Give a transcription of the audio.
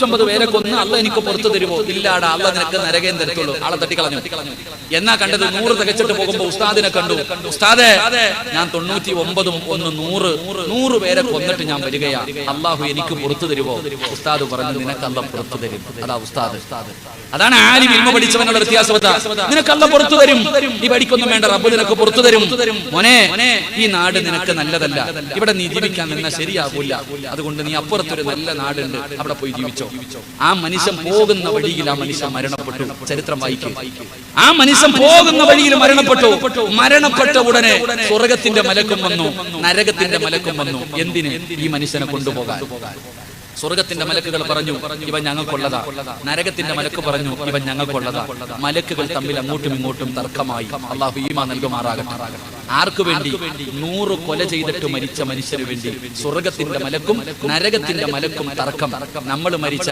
തൊണ്ണൂറ്റൊമ്പത് പേരെ കൊന്ന് അല്ല എനിക്ക് പുറത്തു തരുമോ? ഇല്ലാടാ അല്ല നിനക്ക് നരകേം തരത്തുള്ളൂ. ആളെ തട്ടിക്കളഞ്ഞു? എന്നാ കണ്ടത്? നൂറ് തികച്ചിട്ട് പോകുമ്പോ ഉസ്താദിനെ കണ്ടു. ഉസ്താദെ ഞാൻ തൊണ്ണൂറ്റി ഒമ്പതും ഒന്ന് നൂറ് നൂറ് പേരെ കൊന്നിട്ട് ഞാൻ വരികയാ. അള്ളാഹു എനിക്ക് പുറത്തു തരുമോ? ഉസ്താദ് പറഞ്ഞു നിനക്ക് അല്ല പുറത്തു തരും. അതാ ഉസ്താദ്. അതാണ് ആരും ഇൽമ പഠിച്ചവനുള്ള വ്യത്യാസവത്ത നിനക്ക് അല്ല പുറത്തു തരും. നീ പഠിക്കൊന്നും വേണ്ട. റബ്ബ് നിനക്ക് പുറത്തു തരും. മോനെ ഈ നാട് നിനക്ക് നല്ലതല്ല. ഇവിടെ നീ ജീവിക്കാൻ നിന്ന ശരിയാകൂല. അതുകൊണ്ട് നീ അപ്പുറത്തൊരു നല്ല നാടുണ്ട്. അവിടെ പോയി ജീവിച്ചോ. ആ മനുഷ്യൻ പോകുന്ന വഴിയിൽ ആ മനുഷ്യൻ മരണപ്പെട്ടു. ചരിത്രം വായിക്കും. ആ മനുഷ്യൻ പോകുന്ന വഴിയിൽ മരണപ്പെട്ടു. മരണപ്പെട്ട. ഉടനെ സ്വർഗത്തിന്റെ മലക്കും വന്നു. നരകത്തിന്റെ മലക്കും വന്നു. എന്തിന്? ഈ മനുഷ്യനെ കൊണ്ടുപോകാൻ. സ്വർഗത്തിന്റെ മലക്കുകൾ പറഞ്ഞു ഇവ ഞങ്ങൾക്കുള്ളതാ. നരകത്തിന്റെ മലക്ക് പറഞ്ഞു ഇവ ഞങ്ങൾക്കുള്ളതാ. മലക്കുകൾ തമ്മിൽ അങ്ങോട്ടും ഇങ്ങോട്ടും തർക്കമായി. അള്ളാഹു ഈമ നൽകുമാറാകട്ടെ. ആർക്കു വേണ്ടി? നൂറ് കൊല ചെയ്തിട്ട് മരിച്ച മനുഷ്യന് വേണ്ടി സ്വർഗത്തിന്റെ മലക്കും നരകത്തിന്റെ മലക്കും തർക്കം. നമ്മൾ മരിച്ച